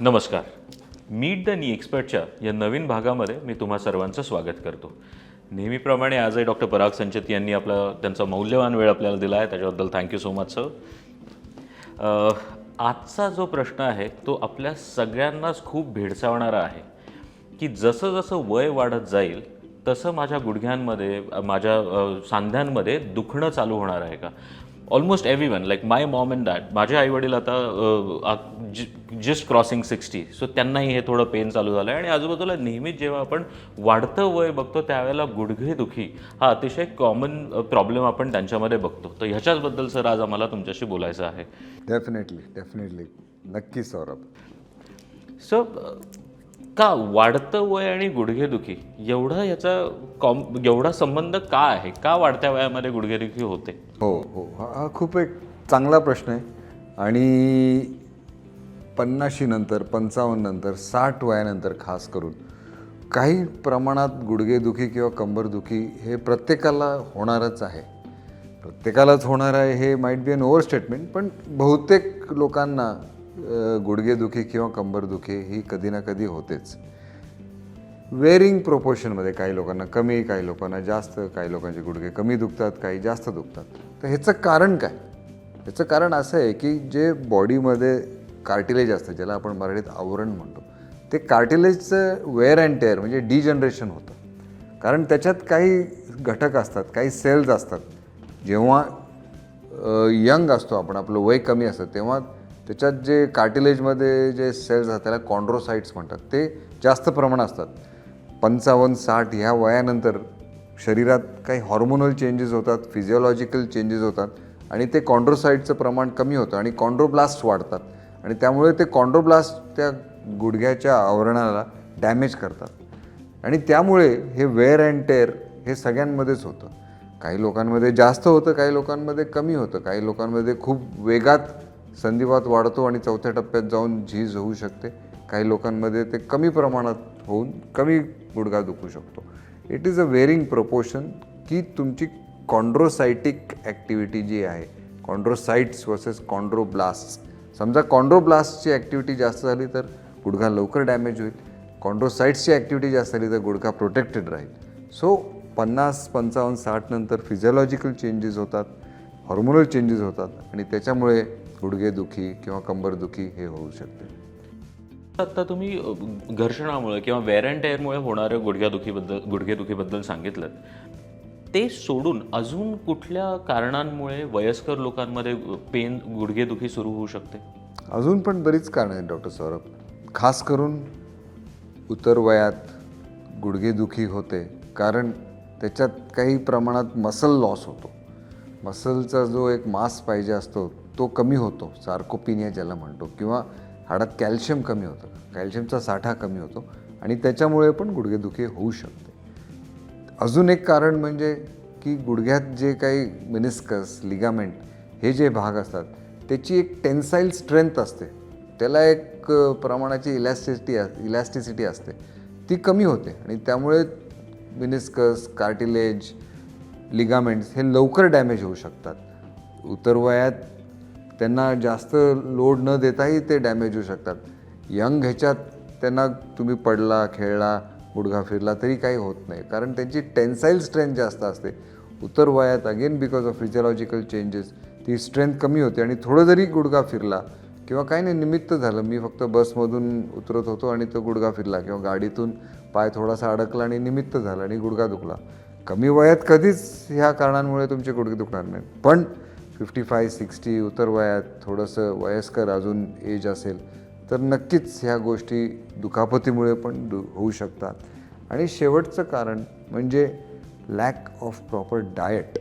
नमस्कार. Meet the नी एक्सपर्टच्या या नवीन भागामध्ये मी तुम्हा सर्वांचं स्वागत करतो. नेहमीप्रमाणे आजही डॉक्टर पराग संचेत यांनी आपला त्यांचा मौल्यवान वेळ आपल्याला दिला आहे त्याच्याबद्दल थँक्यू सो मच सर आजचा जो प्रश्न आहे तो आपल्या सगळ्यांनाच खूप भेडसावणारा आहे. की जसं जसं वय वाढत जाईल तसं माझ्या गुडघ्यांमध्ये माझ्या सांध्यांमध्ये दुखणं चालू होणार आहे का? Almost everyone like my mom and dad माझे आईवडील आता जस्ट क्रॉसिंग सिक्स्टी सो त्यांनाही हे थोडं पेन चालू झालं आहे आणि आजूबाजूला नेहमीच जेव्हा आपण वाढतं वय बघतो त्यावेळेला गुडघे दुखी हा अतिशय कॉमन प्रॉब्लेम आपण त्यांच्यामध्ये बघतो. तर ह्याच्याचबद्दल सर आज आम्हाला तुमच्याशी बोलायचं आहे. डेफिनेटली डेफिनेटली नक्की सौरभ. सर का वाढतं वय आणि गुडघेदुखी एवढा याचा कॉम एवढा संबंध का आहे? का वाढत्या वयामध्ये गुडघेदुखी होते? हो हो. हा खूप एक चांगला प्रश्न आहे. आणि पन्नाशी नंतर पंचावन्न नंतर साठ वयानंतर खास करून काही प्रमाणात गुडघेदुखी किंवा कंबरदुखी हे प्रत्येकाला होणारच आहे. प्रत्येकालाच होणार आहे हे might be an overstatement पण बहुतेक लोकांना गुडघेदुखी किंवा कंबरदुखी ही कधी ना कधी होतेच. वेरिंग प्रोपोर्शनमध्ये काही लोकांना कमी काही लोकांना जास्त काही लोकांचे गुडघे कमी दुखतात काही जास्त दुखतात. तर ह्याचं कारण काय? ह्याचं कारण असं आहे की जे बॉडीमध्ये कार्टिलेज असतं ज्याला आपण मराठीत आवरण म्हणतो ते कार्टिलेजचं वेअर अँड टेअर म्हणजे डिजनरेशन होतं. कारण त्याच्यात काही घटक असतात काही सेल्स असतात. जेव्हा यंग असतो आपण आपलं वय कमी असतं तेव्हा त्याच्यात जे कार्टिलेजमध्ये जे सेल्स असतात त्याला कॉन्ड्रोसाईट्स म्हणतात. ते जास्त प्रमाणात असतात. पंचावन्न साठ ह्या वयानंतर शरीरात काही हॉर्मोनल चेंजेस होतात फिजिओलॉजिकल चेंजेस होतात आणि ते कॉन्ड्रोसाईटचं प्रमाण कमी होतं आणि कॉन्ड्रोब्लास्ट वाढतात. आणि त्यामुळे ते कॉन्ड्रोब्लास्ट त्या गुडघ्याच्या आवरणाला डॅमेज करतात. आणि त्यामुळे हे वेअर अँड टेअर हे सगळ्यांमध्येच होतं. काही लोकांमध्ये जास्त होतं काही लोकांमध्ये कमी होतं. काही लोकांमध्ये खूप वेगात संधिवात वाढतो आणि चौथ्या टप्प्यात जाऊन झीज होऊ शकते. काही लोकांमध्ये ते कमी प्रमाणात होऊन कमी गुडघा दुखू शकतो. It is a varying proportion की तुमची कॉन्ड्रोसायटिक ॲक्टिव्हिटी जी आहे कॉन्ड्रोसाइट्स वर्सेस कॉन्ड्रोब्लास्ट समजा कॉन्ड्रोब्लास्टची ॲक्टिव्हिटी जास्त झाली तर गुडघा लवकर डॅमेज होईल. कॉन्ड्रोसाइट्सची ॲक्टिव्हिटी जास्त झाली तर गुडघा प्रोटेक्टेड राहील. सो पन्नास पंचावन्न साठ नंतर फिजिओलॉजिकल चेंजेस होतात हॉर्मोनल चेंजेस होतात आणि त्याच्यामुळे गुडघेदुखी किंवा कंबरदुखी हे होऊ शकते. आता तुम्ही घर्षणामुळे किंवा वेअर अँड टेअरमुळे होणाऱ्या गुडघ्यादुखीबद्दल गुडघेदुखीबद्दल सांगितलं. ते सोडून अजून कुठल्या कारणांमुळे वयस्कर लोकांमध्ये पेन गुडघेदुखी सुरू होऊ शकते? अजून पण बरीच कारणं आहेत डॉक्टर सौरभ. खास करून उतर वयात गुडघेदुखी होते कारण त्याच्यात काही प्रमाणात मसल लॉस होतो. मसलचा जो एक मास पाहिजे असतो तो कमी होतो सार्कोपिनिया ज्याला म्हणतो किंवा हाडात कॅल्शियम कमी होतं कॅल्शियमचा साठा कमी होतो आणि त्याच्यामुळे पण गुडघेदुखी होऊ शकते. अजून एक कारण म्हणजे की गुडघ्यात जे काही मिनिस्कस लिगामेंट हे जे भाग असतात त्याची एक टेन्साईल स्ट्रेंथ असते. त्याला एक प्रमाणाची इलॅस्टिसिटी इलॅस्टिसिटी असते. ती कमी होते आणि त्यामुळे मिनिस्कस कार्टिलेज लिगामेंट्स हे लवकर डॅमेज होऊ शकतात. उतरवयात त्यांना जास्त लोड न देताही ते डॅमेज होऊ शकतात. यंग ह्याच्यात त्यांना तुम्ही पडला खेळला गुडघा फिरला तरी काही होत नाही. कारण त्यांची टेन्साईल स्ट्रेंथ जास्त असते. उतर वयात again because of physiological changes ती स्ट्रेंथ कमी होते आणि थोडं जरी गुडघा फिरला किंवा काही नाही निमित्त झालं मी फक्त बसमधून उतरत होतो आणि तो गुडघा फिरला किंवा गाडीतून पाय थोडासा अडकला आणि निमित्त झालं आणि गुडघा दुखला. कमी वयात कधीच ह्या कारणांमुळे तुमचे गुडघे दुखणार नाहीत. पण फिफ्टी फाय सिक्स्टी उतर वयात थोडंसं वयस्कर अजून एज असेल तर नक्कीच ह्या गोष्टी दुखापतीमुळे पण दु होऊ शकतात. आणि शेवटचं कारण म्हणजे लॅक ऑफ प्रॉपर डाएट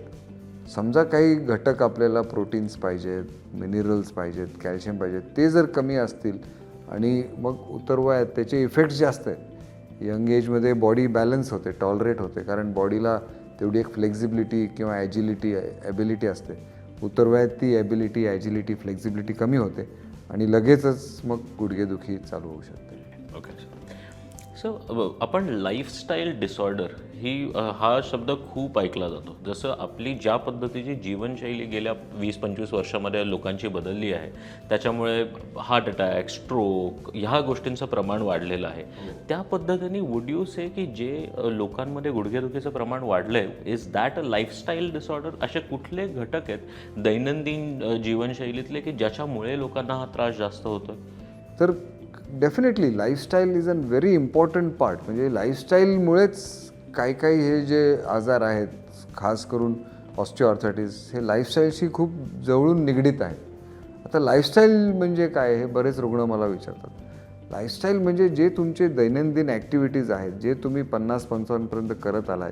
समजा काही घटक आपल्याला प्रोटीन्स पाहिजेत मिनरल्स पाहिजेत कॅल्शियम पाहिजेत ते जर कमी असतील आणि मग उतरवयात त्याचे इफेक्ट्स जास्त आहेत. यंग एजमध्ये बॉडी बॅलन्स होते टॉलरेट होते कारण बॉडीला तेवढी एक फ्लेक्झिबिलिटी किंवा ॲजिलिटी ॲबिलिटी असते. उतरवयात ती ॲबिलिटी ॲजिलिटी फ्लेक्झिबिलिटी कमी होते आणि लगेचच मग गुडघेदुखी चालू होऊ शकते. ओके सो आपण लाईफस्टाईल डिसऑर्डर ही हा शब्द खूप ऐकला जातो. जसं आपली ज्या पद्धतीची जीवनशैली गेल्या वीस पंचवीस वर्षामध्ये लोकांची बदलली आहे त्याच्यामुळे हार्ट अटॅक स्ट्रोक ह्या गोष्टींचं प्रमाण वाढलेलं आहे. त्या पद्धतीने वुड यू से की जे लोकांमध्ये गुडघेदुखीचं प्रमाण वाढलं आहे is that a lifestyle disorder असे कुठले घटक आहेत दैनंदिन जीवनशैलीतले की ज्याच्यामुळे लोकांना हा त्रास जास्त होतो तर definitely lifestyle is an very important part म्हणजे लाईफस्टाईलमुळेच काही काही हे जे आजार आहेत खास करून ऑस्टिओआर्थरायटिस हे लाईफस्टाईलशी खूप जवळून निगडीत आहेत. आता लाईफस्टाईल म्हणजे काय हे बरेच रुग्ण मला विचारतात. लाईफस्टाईल म्हणजे जे तुमचे दैनंदिन ॲक्टिव्हिटीज आहेत जे तुम्ही पन्नास पंचावन्नपर्यंत करत आलात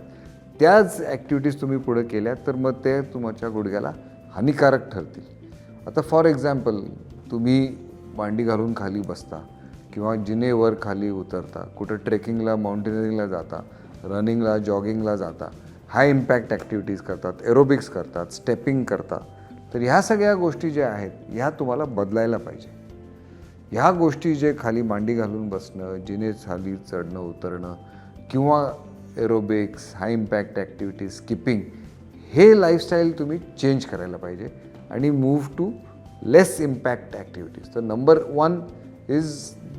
त्याच ॲक्टिव्हिटीज तुम्ही पुढे केल्या तर मग ते तुमच्या गुडघ्याला हानिकारक ठरतील. आता फॉर एक्झाम्पल तुम्ही मांडी घालून खाली बसता. किंवा जिनेवर खाली उतरता कुठं ट्रेकिंगला माउंटेनिअरिंगला जाता रनिंगला जॉगिंगला जाता हाय इम्पॅक्ट ॲक्टिव्हिटीज करतात एरोबिक्स करतात स्टेपिंग करता तर ह्या सगळ्या गोष्टी ज्या आहेत ह्या तुम्हाला बदलायला पाहिजे. ह्या गोष्टी जे खाली मांडी घालून बसणं जिने खाली चढणं उतरणं किंवा aerobics high impact activities skipping हे लाईफस्टाईल तुम्ही चेंज करायला पाहिजे. आणि move to less impact activities तर number one is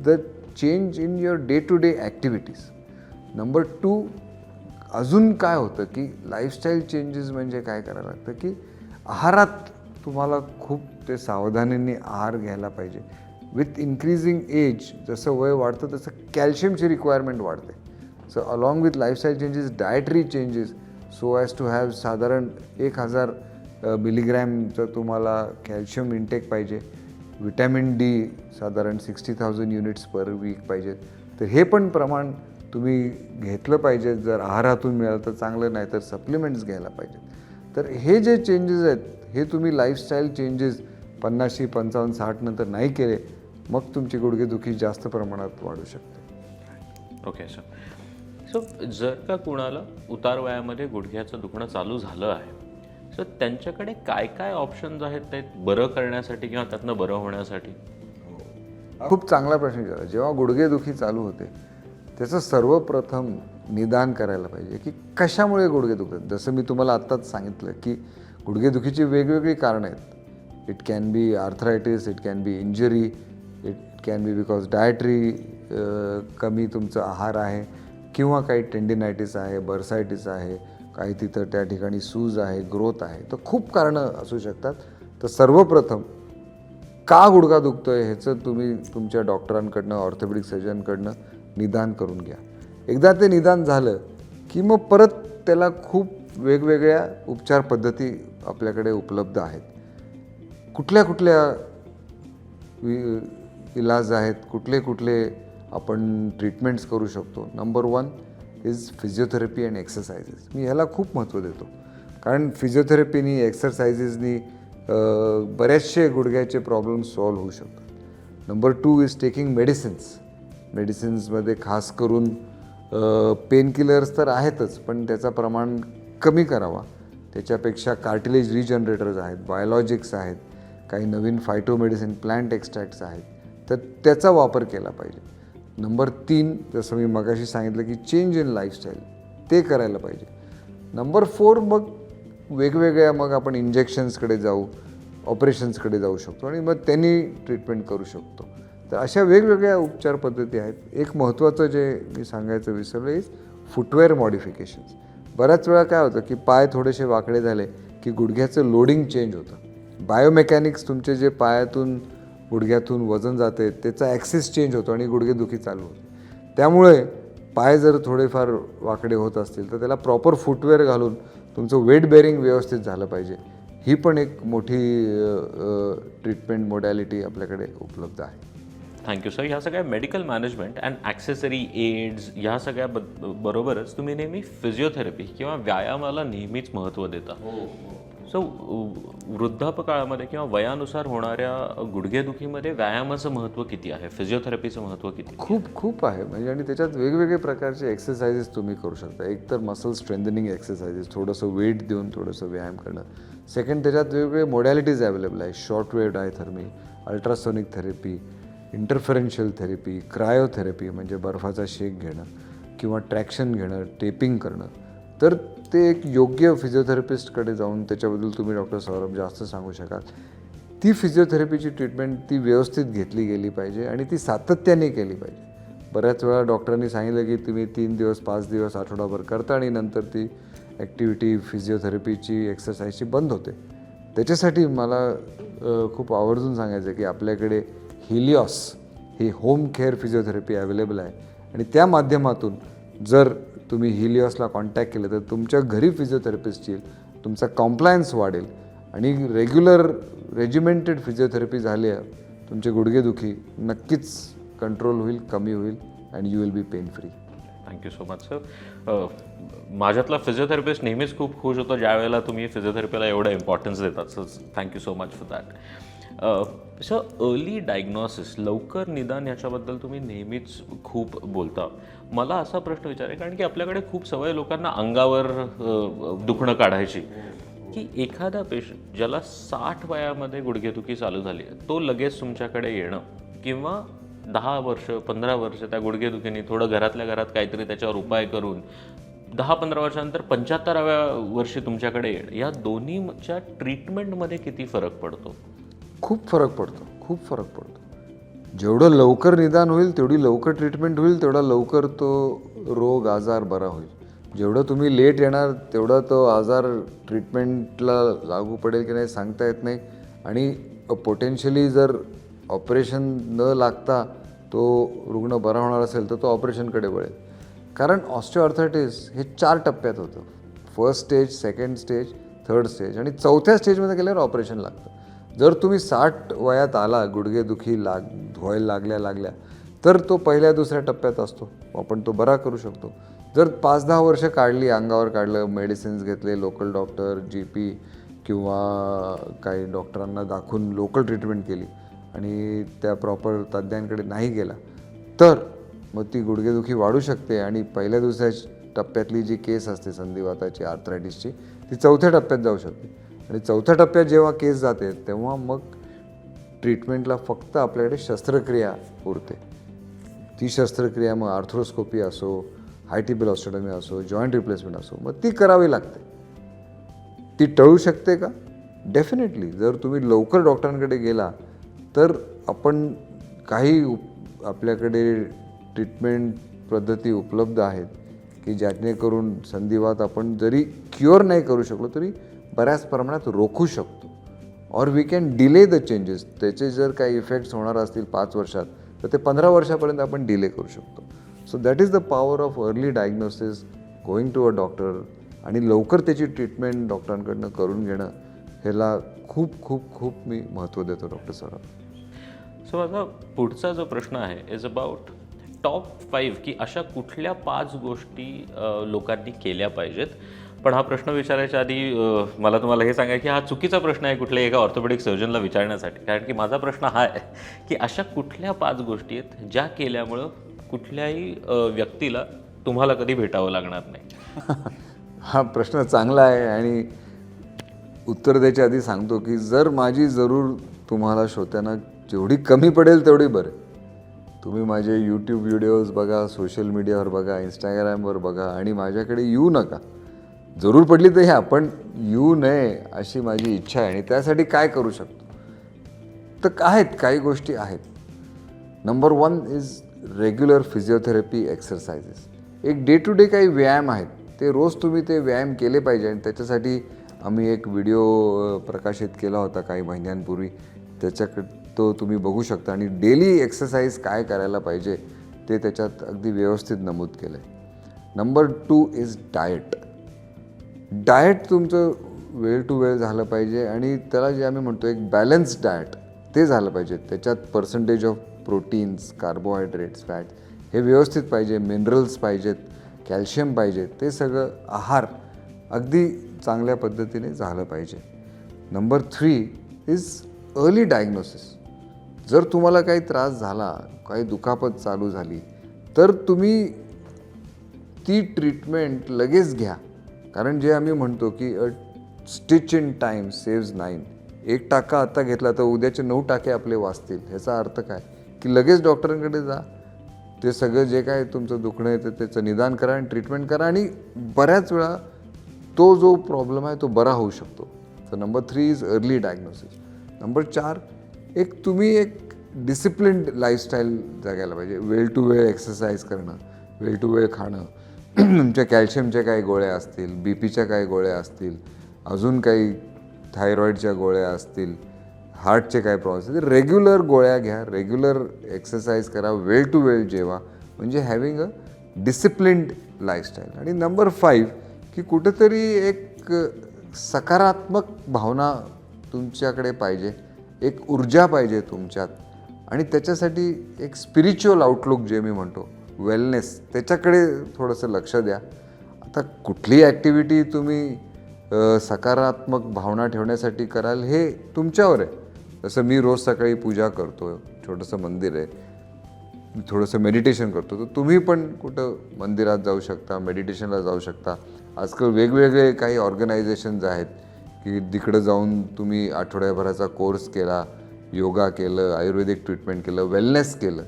the change in your day to day activities number two अजून काय होतं की लाईफस्टाईल चेंजेस म्हणजे काय करायला लागतं की आहारात तुम्हाला खूप ते सावधानीने आहार घ्यायला पाहिजे. विथ इन्क्रीजिंग एज जसं वय वाढतं तसं कॅल्शियमची रिक्वायरमेंट वाढते. So along with lifestyle changes dietary changes so as to have साधारण एक हजार मिलीग्रॅमचं तुम्हाला कॅल्शियम इंटेक पाहिजे. विटॅमिन डी साधारण sixty thousand units per week पाहिजेत तर हे पण प्रमाण तुम्ही घेतलं पाहिजे. जर आहारातून मिळालं तर चांगलं नाही तर सप्लिमेंट्स घ्यायला पाहिजेत. तर हे जे चेंजेस आहेत हे तुम्ही लाईफस्टाईल चेंजेस पन्नाशी पंचावन्न साठ नंतर नाही केले मग तुमची गुडघेदुखी जास्त प्रमाणात वाढू शकते. ओके सर सो जर का कुणाला उतार वयामध्ये गुडघ्याचं दुखणं चालू झालं आहे सो त्यांच्याकडे काय काय ऑप्शन्स आहेत ते बरं करण्यासाठी किंवा त्यातनं बरं होण्यासाठी? हो. खूप चांगला प्रश्न विचारला. जेव्हा गुडघेदुखी चालू होते त्याचं सर्वप्रथम निदान करायला पाहिजे की कशामुळे गुडघे दुखतात? जसं मी तुम्हाला आत्ताच सांगितलं की गुडघेदुखीची वेगवेगळी कारणं आहेत. It can be arthritis it can be injury it can be because dietary कमी तुमचा आहार आहे किंवा काही टेंडिनायटिस आहे बर्सायटिस आहे काही तिथं त्या ठिकाणी सूज आहे ग्रोथ आहे. तर खूप कारणं असू शकतात. तर सर्वप्रथम का गुडघा दुखतो आहे ह्याचं तुम्ही तुमच्या डॉक्टरांकडनं ऑर्थोपेडिक सर्जनकडनं निदान करून घ्या. एकदा ते निदान झालं की मग परत त्याला खूप वेगवेगळ्या उपचार पद्धती आपल्याकडे उपलब्ध आहेत. कुठल्या कुठल्या वि- इलाज आहेत कुठले कुठले आपण ट्रीटमेंट्स करू शकतो? Number one is physiotherapy and exercises मी ह्याला खूप महत्त्व देतो. कारण फिजिओथेरपीनी एक्सरसाइजेसनी बरेचसे गुडघ्याचे प्रॉब्लेम सॉल्व्ह होऊ शकतात. Number two is taking medicines मेडिसिन्समध्ये खास करून पेन किलर्स तर आहेतच पण त्याचा प्रमाण कमी करावा. त्याच्यापेक्षा कार्टिलेज रिजनरेटर्स आहेत बायोलॉजिक्स आहेत काही नवीन फायटोमेडिसिन प्लांट एक्स्ट्रॅक्ट्स आहेत. तर त्याचा वापर केला पाहिजे. नंबर तीन जसं मी मगाशी सांगितलं की चेंज इन लाईफस्टाईल ते करायला पाहिजे. नंबर फोर मग वेगवेगळ्या मग आपण इंजेक्शन्सकडे जाऊ ऑपरेशन्सकडे जाऊ शकतो आणि मग त्यांनी ट्रीटमेंट करू शकतो. तर अशा वेगवेगळ्या उपचार पद्धती आहेत. एक महत्त्वाचं जे मी सांगायचं विसरलं इज फुटवेअर मॉडिफिकेशन्स बऱ्याच वेळा काय होतं की पाय थोडेसे वाकडे झाले की गुडघ्याचं लोडिंग चेंज होतं. बायोमेकॅनिक्स तुमचे जे पायातून गुडघ्यातून वजन जाते त्याचा ॲक्सिस चेंज होतो आणि गुडघेदुखी चालू होते त्यामुळे पाय जर थोडेफार वाकडे होत असतील तर त्याला प्रॉपर फुटवेअर घालून तुमचं वेट बेअरिंग व्यवस्थित झालं पाहिजे. ही पण एक मोठी ट्रीटमेंट मोडॅलिटी आपल्याकडे उपलब्ध आहे. थँक्यू सर ह्या सगळ्या medical management and accessory aids ह्या सगळ्या बद बरोबरच तुम्ही नेहमी फिजिओथेरपी किंवा व्यायामाला नेहमीच महत्त्व देता. सो वृद्धापकाळामध्ये किंवा वयानुसार होणाऱ्या गुडघेदुखीमध्ये व्यायामाचं महत्त्व किती आहे? फिजिओथेरपीचं महत्त्व किती खूप खूप आहे. म्हणजे आणि त्याच्यात वेगवेगळे प्रकारचे एक्सरसाइजेस तुम्ही करू शकता. एक तर मसल स्ट्रेंथनिंग एक्सरसाइजेस थोडंसं वेट देऊन थोडंसं व्यायाम करणं. सेकंड त्याच्यात वेगवेगळे मोडॅलिटीज अवेलेबल आहे short wave diathermy ultrasonic therapy interferential therapy cryotherapy म्हणजे बर्फाचा शेक घेणं किंवा ट्रॅक्शन घेणं टेपिंग करणं. तर ते एक योग्य फिजिओथेरपिस्टकडे जाऊन त्याच्याबद्दल तुम्ही डॉक्टर सौरभ जास्त सांगू शकाल. ती फिजिओथेरपीची ट्रीटमेंट ती व्यवस्थित घेतली गेली पाहिजे आणि ती सातत्याने केली पाहिजे. बऱ्याच वेळा डॉक्टरांनी सांगितलं की तुम्ही तीन दिवस पाच दिवस आठवडाभर करता आणि नंतर ती ॲक्टिव्हिटी फिजिओथेरपीची एक्सरसाइजची बंद होते. त्याच्यासाठी मला खूप आवर्जून सांगायचं आहे की आपल्याकडे हिलियॉस ही होम केअर फिजिओथेरपी अवेलेबल आहे. आणि त्या माध्यमातून जर तुम्ही हिलिओसला कॉन्टॅक्ट केलं तर तुमच्या घरी फिजिओथेरपिस्ट येईल तुमचा कॉम्प्लायन्स वाढेल. आणि रेग्युलर रेजिमेंटेड फिजिओथेरपी झाली आहे तुमचे गुडघेदुखी नक्कीच कंट्रोल होईल कमी होईल and you will be pain free thank you so much sir माझ्यातला physiotherapist नेहमीच खूप खुश होतो ज्या वेळेला तुम्ही फिजिओथेरपीला एवढं इम्पॉर्टन्स देतात. So thank you so much for that so early diagnosis लवकर निदान ह्याच्याबद्दल तुम्ही नेहमीच खूप बोलता. मला असा प्रश्न विचार आहे कारण की आपल्याकडे खूप सवय लोकांना अंगावर दुखणं काढायची. की एखादा पेशंट ज्याला साठ वयामध्ये गुडघेदुखी चालू झाली आहे तो लगेच तुमच्याकडे येणं किंवा दहा वर्ष पंधरा वर्ष त्या गुडघेदुखीने थोडं घरातल्या घरात काहीतरी त्याच्यावर उपाय करून दहा पंधरा वर्षानंतर पंच्याहत्तराव्या वर्षी तुमच्याकडे येणं या दोन्हीच्या ट्रीटमेंटमध्ये किती फरक पडतो? खूप फरक पडतो खूप फरक पडतो. जेवढं लवकर निदान होईल तेवढी लवकर ट्रीटमेंट होईल तेवढा लवकर तो रोग आजार बरा होईल. जेवढं तुम्ही लेट येणार तेवढा तो आजार ट्रीटमेंटला लागू पडेल की नाही सांगता येत नाही. आणि पोटेन्शियली जर ऑपरेशन न लागता तो रुग्ण बरा होणार असेल तर तो ऑपरेशनकडे वळेल. कारण ऑस्टिओआर्थरायटिस हे चार टप्प्यात होतं. First stage second stage third stage आणि चौथ्या स्टेजमध्ये गेल्यावर ऑपरेशन लागतं. जर तुम्ही साठ वयात आला गुडघेदुखी लाग व्हायला लागल्या लागल्या तर तो पहिल्या दुसऱ्या टप्प्यात असतो. आपण तो बरा करू शकतो. जर पाच दहा वर्ष काढली अंगावर काढलं मेडिसिन्स घेतले लोकल डॉक्टर जी पी किंवा काही डॉक्टरांना दाखवून लोकल ट्रीटमेंट केली आणि त्या प्रॉपर तज्ज्ञांकडे नाही गेला तर मग ती गुडघेदुखी वाढू शकते आणि पहिल्या दुसऱ्या टप्प्यातली जी केस असते संधिवाताची आर्थरायटिसची ती चौथ्या टप्प्यात जाऊ शकते. आणि चौथ्या टप्प्यात जेव्हा केस जाते तेव्हा मग ट्रीटमेंटला फक्त आपल्याकडे शस्त्रक्रिया उरते. ती शस्त्रक्रिया मग आर्थ्रोस्कोपी असो हायटिबल ऑस्टोटमी असो जॉईंट रिप्लेसमेंट असो मग ती करावी लागते. ती टळू शकते का? डेफिनेटली जर तुम्ही लवकर डॉक्टरांकडे गेला तर आपण काही उप आपल्याकडे ट्रीटमेंट पद्धती उपलब्ध आहेत की ज्यानेकरून संधिवात आपण जरी क्युअर नाही करू शकलो तरी बऱ्याच प्रमाणात रोखू शकतो. Or we can delay the changes त्याचे जर काही इफेक्ट्स होणार असतील पाच वर्षात तर ते पंधरा वर्षापर्यंत आपण डिले करू शकतो. So that is the power of early diagnosis going to a doctor आणि लवकर त्याची ट्रीटमेंट डॉक्टरांकडनं करून घेणं ह्याला खूप खूप खूप मी महत्त्व देतो डॉक्टर सराफ सो माझा पुढचा जो प्रश्न आहे इज अबाउट टॉप फाईव्ह की अशा कुठल्या पाच गोष्टी लोकांनी केल्या पाहिजेत? पण हा प्रश्न विचारायच्या आधी मला तुम्हाला हे सांगा की हा चुकीचा प्रश्न आहे कुठल्याही एका ऑर्थोपेडिक सर्जनला विचारण्यासाठी. कारण की माझा प्रश्न हा आहे की अशा कुठल्या पाच गोष्टी आहेत ज्या केल्यामुळं कुठल्याही व्यक्तीला तुम्हाला कधी भेटावं लागणार नाही? हा प्रश्न चांगला आहे आणि उत्तर द्यायच्या आधी सांगतो की जर माझी जरूर तुम्हाला श्रोत्यांना जेवढी कमी पडेल तेवढी बरं. तुम्ही माझे यूट्यूब व्हिडिओज बघा सोशल मीडियावर बघा इंस्टाग्रामवर बघा आणि माझ्याकडे येऊ नका. जरूर पडली तर ह्या पण येऊ नये अशी माझी इच्छा आहे. आणि त्यासाठी काय करू शकतो? तर आहेत काही गोष्टी आहेत. Number one is regular physiotherapy exercises एक डे टू डे काही व्यायाम आहेत. ते रोज तुम्ही ते व्यायाम केले पाहिजे. आणि त्याच्यासाठी आम्ही एक व्हिडिओ प्रकाशित केला होता काही महिन्यांपूर्वी. त्याच्याकडे तो तुम्ही बघू शकता. आणि डेली एक्सरसाइज काय करायला पाहिजे ते त्याच्यात अगदी व्यवस्थित नमूद केलं आहे number two is diet diet तुमचं वेळ टू वेळ झालं पाहिजे आणि त्याला जे आम्ही म्हणतो एक बॅलन्स डाएट ते झालं पाहिजे. त्याच्यात percentage of proteins carbohydrates fat हे व्यवस्थित पाहिजे मिनरल्स पाहिजेत कॅल्शियम पाहिजे ते सगळं आहार अगदी चांगल्या पद्धतीने झालं पाहिजे. Number three is early diagnosis जर तुम्हाला काही त्रास झाला काही दुखापत चालू झाली तर तुम्ही ती ट्रीटमेंट लगेच घ्या. कारण जे आम्ही म्हणतो की a stitch in time saves nine एक टाका आता घेतला तर उद्याचे नऊ टाके आपले वाचतील. ह्याचा अर्थ काय? की लगेच डॉक्टरांकडे जा. ते सगळं जे काय तुमचं दुखणं आहे त्याचं निदान करा आणि ट्रीटमेंट करा आणि बऱ्याच वेळा तो जो प्रॉब्लेम आहे तो बरा होऊ शकतो. तर number three is early diagnosis number चार एक तुम्ही एक डिसिप्लिन्ड लाईफस्टाईल जगायला पाहिजे. वेळ टू वेळ एक्सरसाइज करणं वेळ टू वेळ खाणं तुमच्या कॅल्शियमच्या काही गोळ्या असतील बी पीच्या काही गोळ्या असतील अजून काही थायरॉईडच्या गोळ्या असतील हार्टचे काय प्रॉब्लेम असतील रेग्युलर गोळ्या घ्या रेग्युलर एक्सरसाइज करा वेळ टू वेळ जेवा. म्हणजे हॅविंग अ डिसिप्लिन्ड लाईफस्टाईल आणि नंबर फाईव्ह की कुठंतरी एक सकारात्मक भावना तुमच्याकडे पाहिजे एक ऊर्जा पाहिजे तुमच्यात. आणि त्याच्यासाठी एक स्पिरिच्युअल आउटलुक जे मी म्हणतो वेलनेस त्याच्याकडे थोडंसं लक्ष द्या. आता कुठली ॲक्टिव्हिटी तुम्ही सकारात्मक भावना ठेवण्यासाठी कराल हे तुमच्यावर आहे. जसं मी रोज सकाळी पूजा करतो छोटंसं मंदिर आहे. थोडंसं मेडिटेशन करतो तर तुम्ही पण कुठं मंदिरात जाऊ शकता मेडिटेशनला जाऊ शकता. आजकाल वेगवेगळे काही ऑर्गनायझेशन्स आहेत की तिकडं जाऊन तुम्ही आठवड्याभराचा कोर्स केला योगा केलं आयुर्वेदिक ट्रीटमेंट केलं वेलनेस केलं.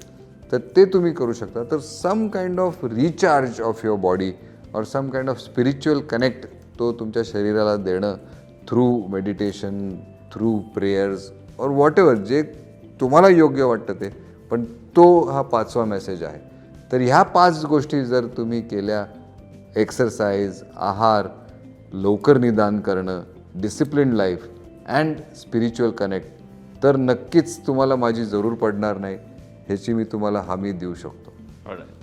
तर ते तुम्ही करू शकता. तर some kind of recharge of your body or some kind of spiritual connect तो तुमच्या शरीराला देणं through meditation through prayers or whatever जे तुम्हाला योग्य वाटतं ते. पण तो हा पाचवा मेसेज आहे. तर ह्या पाच गोष्टी जर तुम्ही केल्या एक्सरसाइज आहार लवकर निदान करणं discipline life and spiritual connect तर नक्कीच तुम्हाला माझी जरूर पडणार नाही. ह्याची मी तुम्हाला हमी देऊ शकतो.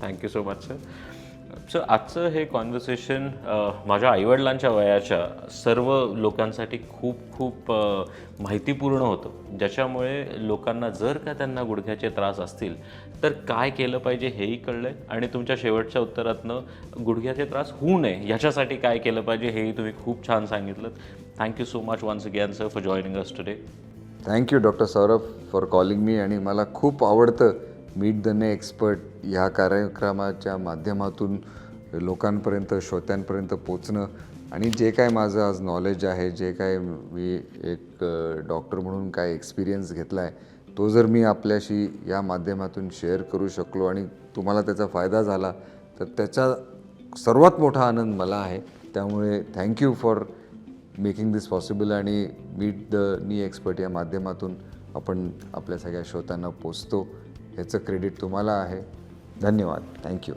Thank you so much sir sir आजचं हे कॉन्व्हर्सेशन माझ्या आईवडिलांच्या वयाच्या सर्व लोकांसाठी खूप खूप माहितीपूर्ण होतं. ज्याच्यामुळे लोकांना जर का त्यांना गुडघ्याचे त्रास असतील तर काय केलं पाहिजे हेही कळलं आहे आणि तुमच्या शेवटच्या उत्तरातनं गुडघ्याचे त्रास होऊ नये याच्यासाठी काय केलं पाहिजे हेही तुम्ही खूप छान सांगितलं. Thank you so much once again sir for joining us today thank you doctor Saurabh for calling me आणि मला खूप आवडतं मीट द ने एक्सपर्ट ह्या कार्यक्रमाच्या माध्यमातून लोकांपर्यंत श्रोत्यांपर्यंत पोचणं. आणि जे काय माझं आज नॉलेज आहे जे काय मी एक डॉक्टर म्हणून काय एक्सपिरियन्स घेतला आहे तो जर मी आपल्याशी या माध्यमातून शेअर करू शकलो आणि तुम्हाला त्याचा फायदा झाला तर त्याचा सर्वात मोठा आनंद मला आहे. त्यामुळे thank you for making this possible आणि मीट द नी एक्सपर्ट या माध्यमातून आपण आपल्या सगळ्या श्रोत्यांना पोचतो. ह्याचं क्रेडिट तुम्हाला आहे. धन्यवाद. थँक्यू